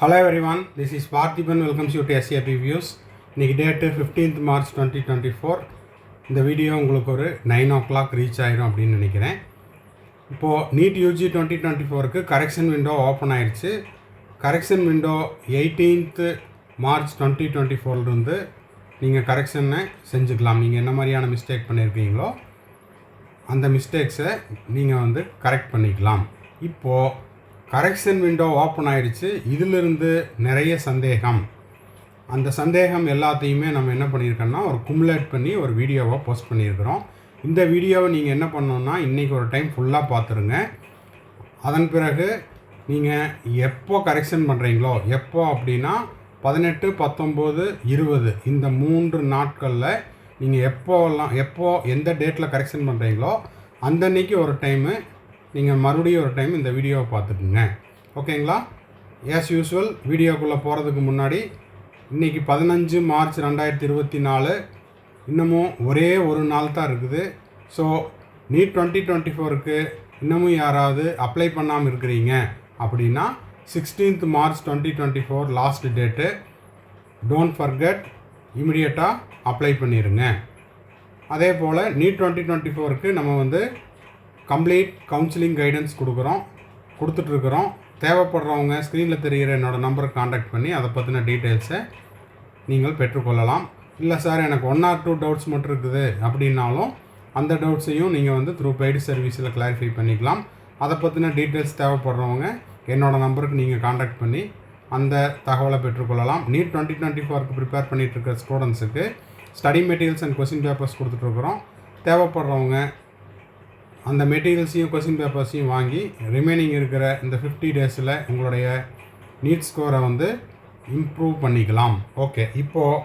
Hello everyone this is Parthiban welcomes you to SAP views இன்றைக்கி date fifteenth March twenty twenty four இந்த video உங்களுக்கு ஒரு nine ஓ clock reach ஆயிரும் அப்படின்னு நினைக்கிறேன். இப்போது நீட் யூஜி டுவெண்ட்டி டுவெண்ட்டி ஃபோருக்கு கரெக்ஷன் விண்டோ ஓப்பன் ஆயிடுச்சு correction window eighteenth March twenty twenty ஃபோர்லேருந்து நீங்கள் கரெக்ஷனை செஞ்சுக்கலாம். நீங்கள் என்ன மாதிரியான மிஸ்டேக் பண்ணியிருக்கீங்களோ அந்த மிஸ்டேக்ஸை நீங்கள் வந்து கரெக்ட் பண்ணிக்கலாம். இப்போது கரெக்ஷன் விண்டோ ஓப்பன் ஆயிடுச்சு. இதிலிருந்து நிறைய சந்தேகம். அந்த சந்தேகம் எல்லாத்தையுமே நம்ம என்ன பண்ணியிருக்கோம்னா ஒரு குமுலேட் பண்ணி ஒரு வீடியோவை போஸ்ட் பண்ணியிருக்கிறோம். இந்த வீடியோவை நீங்கள் என்ன பண்ணணுன்னா இன்றைக்கி ஒரு டைம் ஃபுல்லாக பார்த்துருங்க. அதன் பிறகு நீங்கள் எப்போ கரெக்ஷன் பண்ணுறீங்களோ எப்போ அப்படின்னா பதினெட்டு பத்தொம்போது இருபது இந்த மூன்று நாட்களில் நீங்கள் எப்போல்லாம் எப்போ எந்த டேட்டில் கரெக்ஷன் பண்ணுறீங்களோ அந்த அன்னைக்கு ஒரு டைமு நீங்கள் மறுபடியும் ஒரு டைம் இந்த வீடியோவை பார்த்துக்குங்க. ஓகேங்களா? ஆஸ் யூஸ்வல் வீடியோக்குள்ளே போகிறதுக்கு முன்னாடி இன்றைக்கி பதினஞ்சு மார்ச் ரெண்டாயிரத்தி இருபத்தி நாலு இன்னமும் ஒரே ஒரு நாள் தான் இருக்குது. ஸோ நீட் டுவெண்ட்டி டுவெண்ட்டி ஃபோருக்கு இன்னமும் யாராவது அப்ளை பண்ணாமல் இருக்கிறீங்க அப்படின்னா sixteenth March twenty twenty four last date don't forget இமிடியட்டாக apply பண்ணிடுங்க அதே போல் நீட் டுவெண்ட்டி டுவெண்ட்டி ஃபோருக்கு நம்ம வந்து கம்ப்ளீட் கவுன்சிலிங் கைடன்ஸ் கொடுக்குறோம். கொடுத்துட்ருக்குறோம். தேவைப்படுறவங்க ஸ்க்ரீனில் தெரிகிற என்னோடய நம்பருக்கு காண்டாக்ட் பண்ணி அதை பற்றின டீட்டெயில்ஸை நீங்கள் பெற்றுக்கொள்ளலாம். இல்லை சார் எனக்கு ஒன் ஆர் டூ டவுட்ஸ் மட்டும் இருக்குது அப்படின்னாலும் அந்த டவுட்ஸையும் நீங்கள் வந்து த்ரூ பெய்டு சர்வீஸில் கிளாரிஃபை பண்ணிக்கலாம். அதை பற்றின டீட்டெயில்ஸ் தேவைப்படுறவங்க என்னோடய நம்பருக்கு நீங்கள் காண்டாக்ட் பண்ணி அந்த தகவலை பெற்றுக்கொள்ளலாம். நீட் டுவெண்ட்டி டுவெண்ட்டி ஃபோருக்கு ப்ரிப்பேர் பண்ணிகிட்டு இருக்கிற ஸ்டூடெண்ட்ஸுக்கு study materials and question papers கொடுத்துட்ருக்குறோம். தேவைப்படுறவங்க அந்த மெட்டீரியல்ஸையும் கொஸ்டின் பேப்பர்ஸையும் வாங்கி ரிமைனிங் இருக்கிற இந்த ஃபிஃப்டி டேஸில் உங்களுடைய நீட் ஸ்கோரை வந்து இம்ப்ரூவ் பண்ணிக்கலாம். ஓகே இப்போது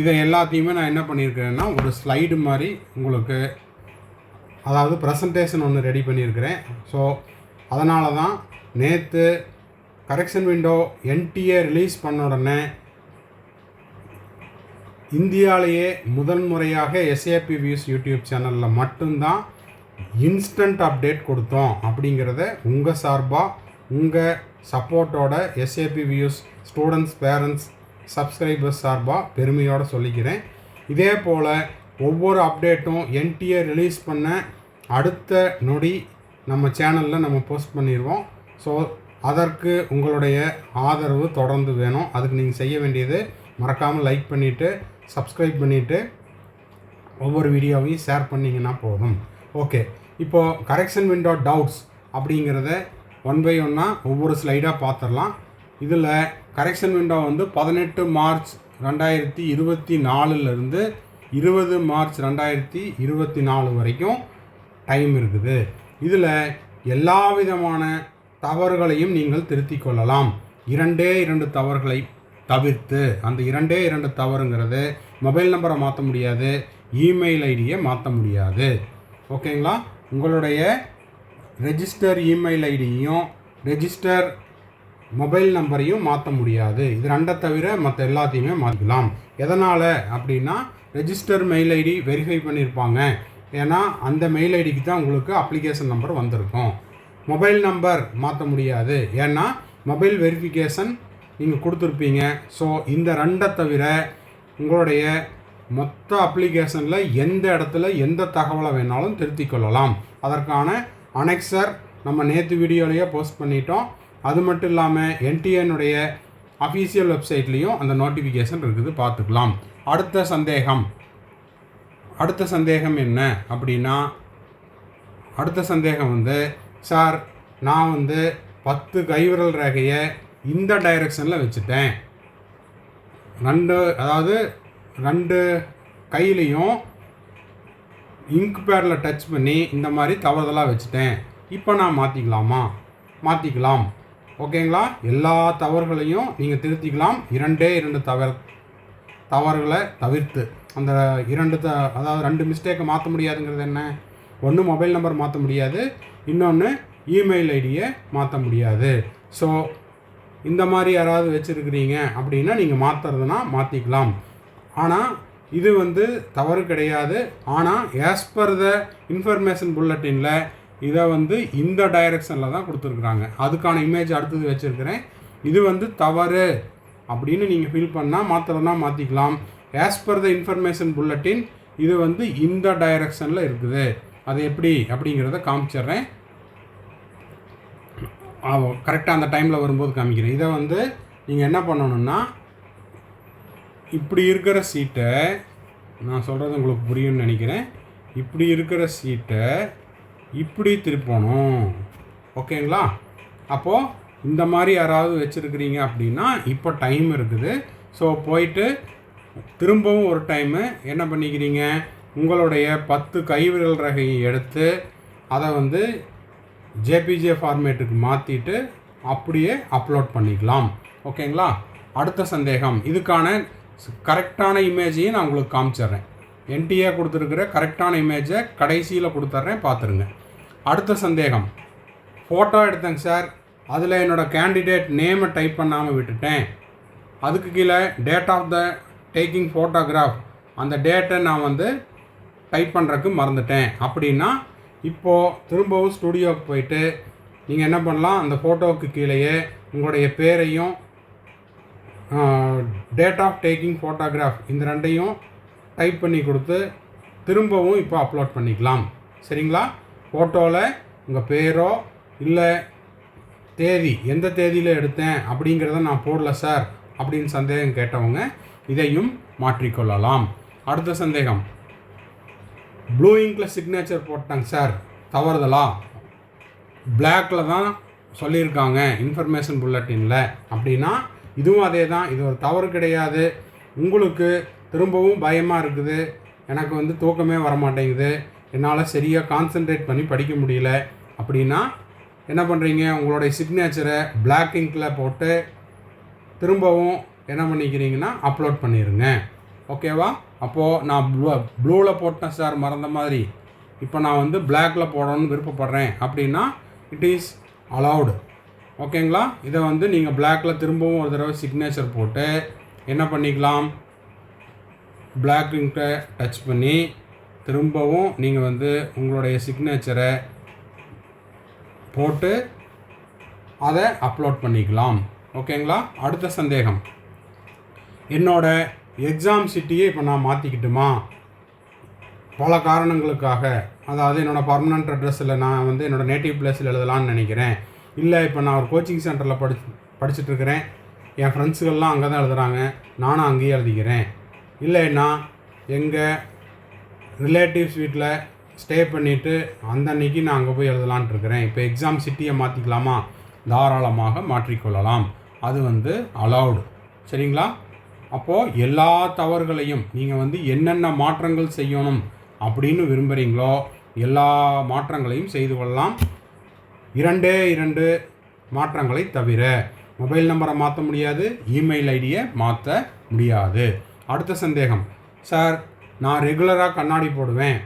இதை எல்லாத்தையுமே நான் என்ன பண்ணியிருக்கிறேன்னா ஒரு ஸ்லைடு மாதிரி உங்களுக்கு அதாவது ப்ரெசன்டேஷன் ஒன்று ரெடி பண்ணியிருக்கிறேன். ஸோ அதனால தான் நேற்று கரெக்ஷன் விண்டோ என்டிஏ ரிலீஸ் பண்ண உடனே இந்தியாவிலேயே முதல் முறையாக எஸ்ஏபி வியூஸ் யூடியூப் சேனலில் மட்டும்தான் இன்ஸ்டன்ட் அப்டேட் கொடுத்தோம் அப்படிங்கிறத உங்கள் சார்பாக உங்கள் சப்போர்ட்டோட SAP views students parents subscribers சார்பாக பெருமையோடு சொல்லிக்கிறேன். இதே போல் ஒவ்வொரு அப்டேட்டும் என்டிஏ ரிலீஸ் பண்ண அடுத்த நொடி நம்ம சேனலில் நம்ம போஸ்ட் பண்ணிடுவோம் ஸோ அதற்கு உங்களுடைய ஆதரவு தொடர்ந்து வேணும். அதுக்கு நீங்கள் செய்ய வேண்டியது மறக்காமல் லைக் பண்ணிவிட்டு சப்ஸ்கிரைப் பண்ணிவிட்டு ஒவ்வொரு வீடியோவையும் ஷேர் பண்ணிங்கன்னா போதும். ஓகே இப்போது கரெக்ஷன் விண்டோ டவுட்ஸ் அப்படிங்கிறத ஒன் பை ஒன்னாக ஒவ்வொரு ஸ்லைடாக பார்த்துடலாம் இதில் கரெக்ஷன் விண்டோ வந்து பதினெட்டு மார்ச் ரெண்டாயிரத்தி இருபத்தி நாலுலேருந்து இருபது மார்ச் ரெண்டாயிரத்தி இருபத்தி நாலு வரைக்கும் டைம் இருக்குது. இதில் எல்லா விதமான தவறுகளையும் நீங்கள் திருத்திக் கொள்ளலாம். இரண்டே இரண்டு தவறுகளை தவிர்த்து அந்த இரண்டே இரண்டு தவறுங்கிறது மொபைல் நம்பரை மாற்ற முடியாது இமெயில் ஐடியை மாற்ற முடியாது. ஓகேங்களா? உங்களுடைய ரெஜிஸ்டர் இமெயில் ஐடியையும் ரெஜிஸ்டர் மொபைல் நம்பரையும் மாற்ற முடியாது. இது ரெண்டை தவிர மற்ற எல்லாத்தையுமே மாற்றிக்கலாம் எதனால் அப்படின்னா ரெஜிஸ்டர் மெயில் ஐடி வெரிஃபை பண்ணியிருப்பாங்க ஏன்னா அந்த மெயில் ஐடிக்கு தான் உங்களுக்கு அப்ளிகேஷன் நம்பர் வந்திருக்கும். மொபைல் நம்பர் மாற்ற முடியாது. ஏன்னா மொபைல் வெரிஃபிகேஷன் நீங்கள் கொடுத்துருப்பீங்க. ஸோ இந்த ரெண்டை தவிர உங்களுடைய மொத்த அப்ளிகேஷனில் எந்த இடத்துல எந்த தகவலை வேணாலும் திருத்திக் கொள்ளலாம். அதற்கான அனெக்சர் நம்ம நேற்று வீடியோலேயே போஸ்ட் பண்ணிட்டோம். அது மட்டும் இல்லாமல் என்டிஎனுடைய அஃபீஷியல் வெப்சைட்லேயும் அந்த நோட்டிஃபிகேஷன் இருக்குது பார்த்துக்கலாம். அடுத்த சந்தேகம். அடுத்த சந்தேகம் என்ன அப்படின்னா அடுத்த சந்தேகம் வந்து சார் நான் வந்து பத்து கைவிரல் ரேகையை இந்த டைரெக்ஷனில் வச்சுட்டேன். ரெண்டு அதாவது ரெண்டு கையிலையும் இங்க் பேடில் டச் பண்ணி இந்த மாதிரி தவறுதலாக வச்சுட்டேன். இப்போ நான் மாற்றிக்கலாமா மாற்றிக்கலாம் ஓகேங்களா? எல்லா தவறுகளையும் நீங்கள் திருத்திக்கலாம். இரண்டே இரண்டு தவறு தவறுகளை தவிர்த்து. அந்த இரண்டு த அதாவது ரெண்டு மிஸ்டேக்கை மாற்ற முடியாதுங்கிறது என்ன? ஒன்று மொபைல் நம்பர் மாற்ற முடியாது. இன்னொன்று இமெயில் ஐடியை மாற்ற முடியாது. ஸோ இந்த மாதிரி யாராவது வச்சுருக்கிறீங்க அப்படின்னா நீங்கள் மாற்றுறதுனா மாற்றிக்கலாம் ஆனால் இது வந்து தவறு கிடையாது. ஆனால் ஆஸ் பர் த இன்ஃபர்மேஷன் புல்லட்டினில் இதை வந்து இந்த டைரெக்ஷனில் தான் கொடுத்துருக்குறாங்க. அதுக்கான இமேஜ் அடுத்தது வச்சுருக்கிறேன். இது வந்து தவறு அப்படின்னு நீங்கள் ஃபீல் பண்ணால் மாத்திரம்னா மாற்றிக்கலாம் as per the information bulletin இது வந்து இந்த டைரக்ஷனில் இருக்குது. அது எப்படி? அப்படிங்கிறத காமிச்சிடுறேன். கரெக்டாக அந்த டைமில் வரும்போது காமிக்கிறேன். இதை வந்து நீங்கள் என்ன பண்ணணுன்னா இப்படி இருக்கிற சீட்டை நான் சொல்கிறது உங்களுக்கு புரியும்னு நினைக்கிறேன். இப்படி இருக்கிற சீட்டை இப்படி திருப்பணும். ஓகேங்களா? அப்போது இந்த மாதிரி யாராவது வச்சுருக்கிறீங்க அப்படின்னா இப்போ டைம் இருக்குது. ஸோ போயிட்டு திரும்பவும் ஒரு டைமு என்ன பண்ணிக்கிறீங்க? உங்களுடைய பத்து கைவிரல் ரகையை எடுத்து அதை வந்து ஜேபிஜே ஃபார்மேட்டுக்கு மாற்றிட்டு அப்படியே அப்லோட் பண்ணிக்கலாம். ஓகேங்களா? அடுத்த சந்தேகம். இதுக்கான கரெக்டான இமேஜையும் நான் உங்களுக்கு காமிச்சிட்றேன். என்டிஏ கொடுத்துருக்கிற கரெக்டான இமேஜை கடைசியில் கொடுத்துட்றேன் பார்த்துருங்க. அடுத்த சந்தேகம். ஃபோட்டோ எடுத்தேங்க சார் அதில் என்னோடய கேண்டிடேட் நேமை டைப் பண்ணாமல் விட்டுட்டேன். அதுக்கு கீழே date of the taking photograph அந்த டேட்டை நான் வந்து டைப் பண்ணுறதுக்கு மறந்துட்டேன். அப்படின்னா இப்போது திரும்பவும் ஸ்டுடியோவுக்கு போயிட்டு நீங்கள் என்ன பண்ணலாம்? அந்த ஃபோட்டோவுக்கு கீழேயே உங்களுடைய பேரையும் டேட் ஆஃப் டேக்கிங் ஃபோட்டோகிராஃப் இந்த ரெண்டையும் டைப் பண்ணி கொடுத்து திரும்பவும் இப்போ அப்லோட் பண்ணிக்கலாம். சரிங்களா? ஃபோட்டோவில் உங்கள் பேரோ இல்லை தேதி எந்த தேதியில் எடுத்தேன் அப்படிங்கிறத நான் போடல சார் அப்படின்னு சந்தேகம் கேட்டவங்க இதையும் மாற்றிக்கொள்ளலாம். அடுத்த சந்தேகம். ப்ளூ இங்கில் சிக்னேச்சர் போட்டாங்க சார். தவறுதலா? பிளாக்ல தான் சொல்லியிருக்காங்க இன்ஃபர்மேஷன் புல்லட்டினில் அப்படின்னா இதுவும் அதே தான் இது ஒரு தவறு கிடையாது. உங்களுக்கு திரும்பவும் பயமாக இருக்குது. எனக்கு வந்து தூக்கமே வர மாட்டேங்குது என்னால் சரியாக கான்சென்ட்ரேட் பண்ணி படிக்க முடியல. அப்படின்னா என்ன பண்ணுறீங்க உங்களுடைய சிக்னேச்சரை பிளாக் இங்கில் போட்டு திரும்பவும் என்ன பண்ணிக்கிறீங்கன்னா அப்லோட் பண்ணிடுங்க ஓகேவா அப்போது நான் ப்ளூ ப்ளூவில் போட்டேன் சார் மறந்த மாதிரி. இப்போ நான் வந்து பிளாக்கில் போடணும்னு விருப்பப்படுறேன். அப்படின்னா இட் இஸ் அலவுடு ஓகேங்களா? இதை வந்து நீங்கள் பிளாக்கில் திரும்பவும் ஒரு தடவை சிக்னேச்சர் போட்டு என்ன பண்ணிக்கலாம்? பிளாக் இங்கை டச் பண்ணி திரும்பவும் நீங்கள் வந்து உங்களுடைய சிக்னேச்சரை போட்டு அதை அப்லோட் பண்ணிக்கலாம். ஓகேங்களா? அடுத்த சந்தேகம். என்னோடய எக்ஸாம் சிட்டியை இப்போ நான் மாற்றிக்கிட்டுமா பல காரணங்களுக்காக. அதாவது என்னோடய பர்மனண்ட் அட்ரஸில் நான் வந்து என்னோடய நேட்டிவ் பிளேஸில் எழுதலாம்னு நினைக்கிறேன். இல்லை இப்போ நான் ஒரு கோச்சிங் சென்டரில் படி படிச்சுட்ருக்கிறேன். என் ஃப்ரெண்ட்ஸுகள்லாம் அங்கே தான் எழுதுகிறாங்க நானும் அங்கேயே எழுதிக்கிறேன். இல்லைன்னா எங்கள் ரிலேட்டிவ்ஸ் வீட்டில் ஸ்டே பண்ணிவிட்டு அந்த அன்னைக்கு நான் அங்கே போய் எழுதலான்ட்டு இருக்கிறேன் இப்போ எக்ஸாம் சிட்டியை மாற்றிக்கலாமா தாராளமாக மாற்றிக்கொள்ளலாம். அது வந்து அலவுடு சரிங்களா? அப்போது எல்லா தவறுகளையும் நீங்கள் வந்து என்னென்ன மாற்றங்கள் செய்யணும் அப்படின்னு விரும்புகிறீங்களோ எல்லா மாற்றங்களையும் செய்து கொள்ளலாம். இரண்டே இரண்டு மாற்றங்களை தவிர மொபைல் நம்பரை மாற்ற முடியாது இமெயில் ஐடியை மாற்ற முடியாது. அடுத்த சந்தேகம். சார் நான் ரெகுலராக கண்ணாடி போடுவேன்.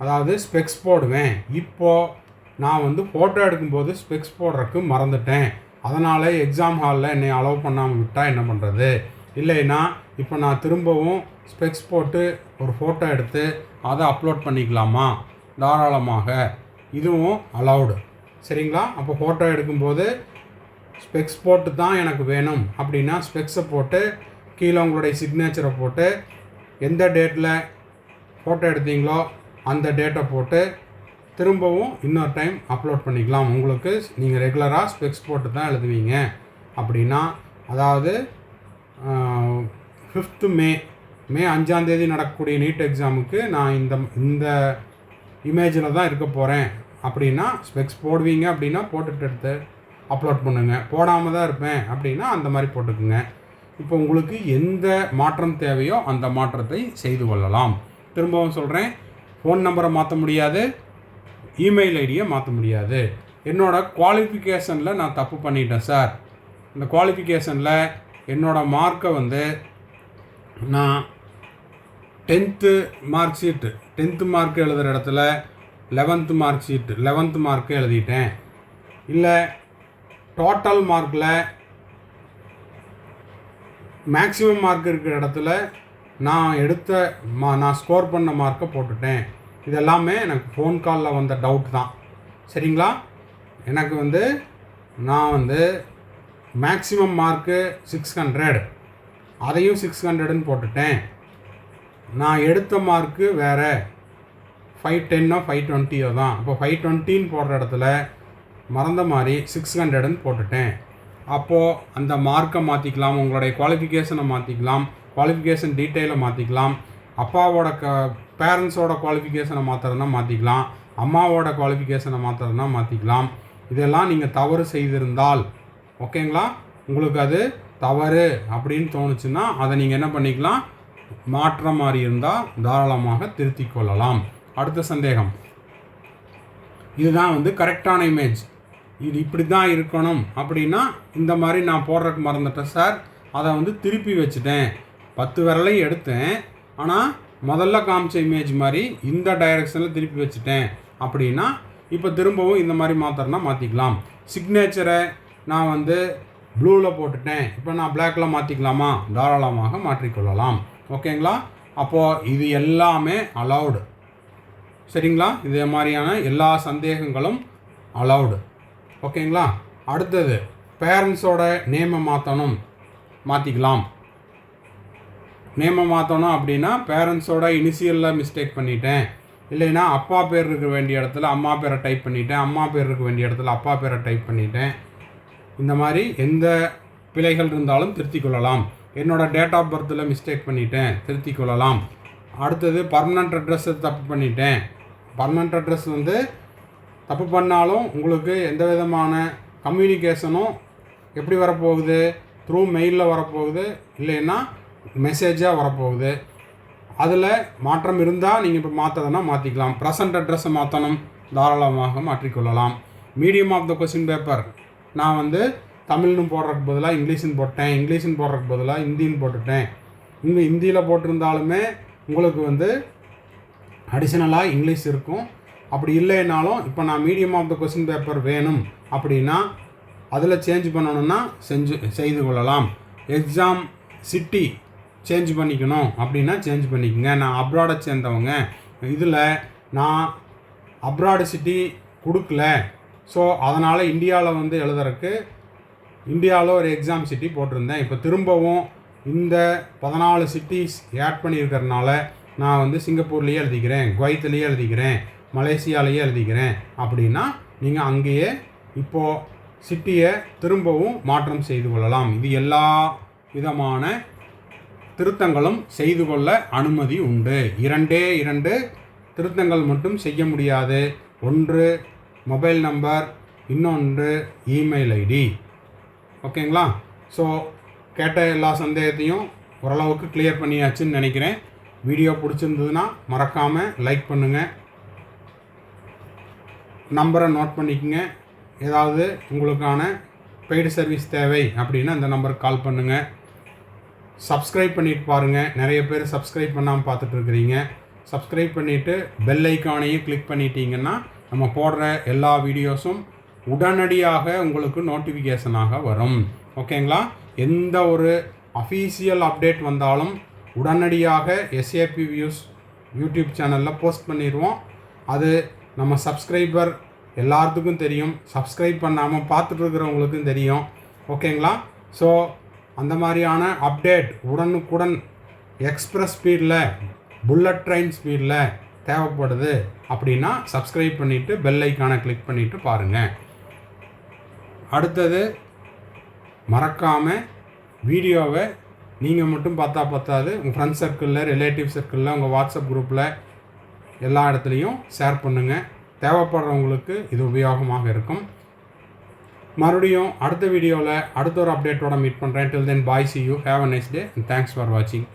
அதாவது ஸ்பெக்ஸ் போடுவேன். இப்போது நான் வந்து ஃபோட்டோ எடுக்கும்போது ஸ்பெக்ஸ் போடுறதுக்கு மறந்துட்டேன். அதனால் எக்ஸாம் ஹாலில் என்னை அலோவ் பண்ணாமல் விட்டால் என்ன பண்ணுறது இல்லைன்னா இப்போ நான் திரும்பவும் ஸ்பெக்ஸ் போட்டு ஒரு ஃபோட்டோ எடுத்து அதை அப்லோட் பண்ணிக்கலாமா? தாராளமாக. இதுவும் அலௌடு சரிங்களா? அப்போ ஃபோட்டோ எடுக்கும்போது ஸ்பெக்ஸ் போட்டு தான் எனக்கு வேணும். அப்படின்னா ஸ்பெக்ஸை போட்டு கீழே உங்களுடைய சிக்னேச்சரை போட்டு எந்த டேட்டில் ஃபோட்டோ எடுத்தீங்களோ அந்த டேட்டை போட்டு திரும்பவும் இன்னொரு டைம் அப்லோட் பண்ணிக்கலாம். உங்களுக்கு நீங்கள் ரெகுலராக ஸ்பெக்ஸ் போட்டு தான் எழுதுவீங்க. அப்படின்னா அதாவது ஃபிஃப்த்து மே மே அஞ்சாந்தேதி நடக்கக்கூடிய நீட் எக்ஸாமுக்கு நான் இந்த இந்த இமேஜில் தான் இருக்க போகிறேன் அப்படின்னா ஸ்பெக்ஸ் போடுவீங்க அப்படின்னா போட்டுட்டு எடுத்து அப்லோட் பண்ணுங்கள் போடாமல் தான் இருப்பேன் அப்படின்னா அந்த மாதிரி போட்டுக்குங்க. இப்போ உங்களுக்கு எந்த மாற்றம் தேவையோ அந்த மாற்றத்தை செய்து கொள்ளலாம். திரும்பவும் சொல்கிறேன் ஃபோன் நம்பரை மாற்ற முடியாது இமெயில் ஐடியை மாற்ற முடியாது. என்னோடய குவாலிஃபிகேஷனில் நான் தப்பு பண்ணிட்டேன் சார். இந்த குவாலிஃபிகேஷனில் என்னோடய மார்க்கை வந்து நான் tenth mark sheet tenth mark எழுதுகிற இடத்துல eleventh mark sheet eleventh mark எழுதிட்டேன். இல்லை டோட்டல் மார்க்கில் மேக்ஸிமம் மார்க் இருக்கிற இடத்துல நான் எடுத்த மா நான் ஸ்கோர் பண்ண மார்க்கை போட்டுட்டேன். இதெல்லாமே எனக்கு ஃபோன் காலில் வந்த டவுட் தான். சரிங்களா? எனக்கு வந்து நான் வந்து மேக்ஸிமம் மார்க்கு சிக்ஸ் ஹண்ட்ரட் அதையும் சிக்ஸ் ஹண்ட்ரடுன்னு போட்டுட்டேன். நான் எடுத்த மார்க்கு வேறு. ஃபைவ் டென்னோ ஃபைவ் டுவெண்ட்டியோ தான். அப்போ ஃபைவ் டுவெண்ட்டின்னு போடுற இடத்துல மறந்த மாதிரி சிக்ஸ் ஹண்ட்ரடுன்னு போட்டுட்டேன். அப்போது அந்த மார்க்கை மாற்றிக்கலாம் உங்களுடைய குவாலிஃபிகேஷனை மாற்றிக்கலாம் குவாலிஃபிகேஷன் டீட்டெயிலை மாற்றிக்கலாம் அப்பாவோட க பேரண்ட்ஸோட குவாலிஃபிகேஷனை மாற்றுறதுனா மாற்றிக்கலாம் அம்மாவோட குவாலிஃபிகேஷனை மாற்றுறதுனா மாற்றிக்கலாம் இதெல்லாம் நீங்கள் தவறு செய்திருந்தால் ஓகேங்களா? உங்களுக்கு அது தவறு அப்படின்னு தோணுச்சுன்னா அதை நீங்கள் என்ன பண்ணிக்கலாம்? மாற்ற மாதிரி இருந்தால் தாராளமாக திருத்திக் கொள்ளலாம். அடுத்த சந்தேகம். இதுதான் வந்து கரெக்டான இமேஜ் இது இப்படி தான் இருக்கணும் அப்படின்னா இந்த மாதிரி நான் போடுறதுக்கு மறந்துட்டேன் சார். அதை வந்து திருப்பி வச்சுட்டேன். பத்து விரலையும் எடுத்தேன். ஆனால் முதல்ல காமிச்ச இமேஜ் மாதிரி இந்த டைரெக்ஷனில் திருப்பி வச்சுட்டேன் அப்படின்னா இப்போ திரும்பவும் இந்த மாதிரி மாத்திரனா மாற்றிக்கலாம் சிக்னேச்சரை நான் வந்து ப்ளூவில் போட்டுட்டேன். இப்போ நான் பிளாக்கில் மாற்றிக்கலாமா தாராளமாக மாற்றிக்கொள்ளலாம். ஓகேங்களா அப்போது இது எல்லாமே அலௌடு சரிங்களா? இதே மாதிரியான எல்லா சந்தேகங்களும் அலௌடு ஓகேங்களா? அடுத்தது பேரண்ட்ஸோட நேமை மாற்றணும் மாற்றிக்கலாம் நேமை மாற்றணும் அப்படின்னா பேரண்ட்ஸோட இனிஷியலில் மிஸ்டேக் பண்ணிட்டேன். இல்லைன்னா அப்பா பேர் இருக்க வேண்டிய இடத்துல அம்மா பேரை டைப் பண்ணிட்டேன். அம்மா பேர் இருக்க வேண்டிய இடத்துல அப்பா பேரை டைப் பண்ணிட்டேன். இந்த மாதிரி எந்த பிழைகள் இருந்தாலும் திருத்திக் கொள்ளலாம். என்னோடய டேட் ஆஃப் பர்த்தில் மிஸ்டேக் பண்ணிட்டேன். திருத்திக் கொள்ளலாம். அடுத்தது பர்மனண்ட் அட்ரஸை தப்பு பண்ணிட்டேன். பர்மனண்ட் அட்ரஸ் வந்து தப்பு பண்ணாலும் உங்களுக்கு எந்த விதமான கம்யூனிகேஷனும் எப்படி வரப்போகுது? த்ரூ மெயிலில் வரப்போகுது இல்லைன்னா மெசேஜாக வரப்போகுது. அதில் மாற்றம் இருந்தால் நீங்கள் இப்போ மாற்றதுன்னா மாற்றிக்கலாம் ப்ரெசன்ட் அட்ரஸை மாற்றணும் தாராளமாக மாற்றிக்கொள்ளலாம். Medium of the question paper நான் வந்து தமிழ்னு போடுறதுக்கு பதிலாக இங்கிலீஷ்னு போட்டேன். இங்கிலீஷ்னு போடுறதுக்கு பதிலாக ஹிந்தின்னு போட்டுட்டேன். இங்கே ஹிந்தியில் போட்டிருந்தாலுமே உங்களுக்கு வந்து அடிஷ்னலாக இங்கிலீஷ் இருக்கும். அப்படி இல்லைனாலும் இப்போ நான் medium of the question paper வேணும் அப்படின்னா அதில் சேஞ்ச் பண்ணணும்னா செஞ்சு செய்து கொள்ளலாம். எக்ஸாம் சிட்டி சேஞ்ச் பண்ணிக்கணும் அப்படின்னா சேஞ்ச் பண்ணிக்கோங்க. நான் அப்ராடை சேர்ந்தவங்க. இதில் நான் அப்ராடு சிட்டி கொடுக்கல. ஸோ அதனால் இந்தியாவில் வந்து எழுதுறதுக்கு இந்தியாவில் ஒரு எக்ஸாம் சிட்டி போட்டிருந்தேன். இப்போ திரும்பவும் இந்த பதினாலு சிட்டிஸ் ஆட் பண்ணியிருக்கிறதுனால நான் வந்து சிங்கப்பூர்லேயே எழுதிக்கிறேன் குவைத்துலேயே எழுதிக்கிறேன் மலேசியாலேயே எழுதிக்கிறேன் அப்படின்னா நீங்கள் அங்கேயே இப்போது சிட்டியை திரும்பவும் மாற்றம் செய்து கொள்ளலாம். இது எல்லா விதமான திருத்தங்களும் செய்து கொள்ள அனுமதி உண்டு. இரண்டே இரண்டு திருத்தங்கள் மட்டும் செய்ய முடியாது. ஒன்று மொபைல் நம்பர் இன்னொன்று இமெயில் ஐடி. ஓகேங்களா? ஸோ கேட்ட எல்லா சந்தேகத்தையும் ஓரளவுக்கு கிளியர் பண்ணியாச்சுன்னு நினைக்கிறேன். வீடியோ பிடிச்சிருந்ததுன்னா மறக்காமல் லைக் பண்ணுங்கள் நம்பரை நோட் பண்ணிக்கோங்க. ஏதாவது உங்களுக்கான பெய்டு சர்வீஸ் தேவை அப்படின்னா இந்த நம்பருக்கு கால் பண்ணுங்கள் சப்ஸ்கிரைப் பண்ணிட்டு பாருங்கள் நிறைய பேர் சப்ஸ்கிரைப் பண்ணாமல் பார்த்துட்ருக்குறீங்க சப்ஸ்கிரைப் பண்ணிவிட்டு பெல் ஐக்கானையும் கிளிக் பண்ணிட்டீங்கன்னா நம்ம போடுற எல்லா வீடியோஸும் உடனடியாக உங்களுக்கு நோட்டிஃபிகேஷனாக வரும். ஓகேங்களா எந்த ஒரு அஃபீஷியல் அப்டேட் வந்தாலும் உடனடியாக எஸ்ஏபி வியூஸ் யூடியூப் சேனலில் போஸ்ட் பண்ணிடுவோம் அது நம்ம சப்ஸ்கிரைபர் எல்லாத்துக்கும் தெரியும். சப்ஸ்கிரைப் பண்ணாமல் பார்த்துட்ருக்கிறவங்களுக்கும் தெரியும். ஓகேங்களா ஸோ அந்த மாதிரியான அப்டேட் உடனுக்குடன் எக்ஸ்ப்ரெஸ் ஸ்பீடில் புல்லட் ட்ரெயின் ஸ்பீடில் தேவைப்படுது அப்படின்னா சப்ஸ்கிரைப் பண்ணிவிட்டு பெல் ஐக்கானை கிளிக் பண்ணிவிட்டு பாருங்கள் அடுத்தது மறக்காமல் வீடியோவை நீங்கள் மட்டும் பார்த்தா பார்த்தாது உங்கள் ஃப்ரெண்ட்ஸ் சர்க்கிளில் ரிலேட்டிவ் சர்க்கிளில் உங்கள் வாட்ஸ்அப் குரூப்பில் எல்லா இடத்துலையும் ஷேர் பண்ணுங்கள் தேவைப்படுறவங்களுக்கு இது உபயோகமாக இருக்கும். மறுபடியும் அடுத்த வீடியோவில் அடுத்த ஒரு அப்டேட்டோட மீட் பண்ணுறேன் till then bye see you have a nice day and thanks for வாட்சிங்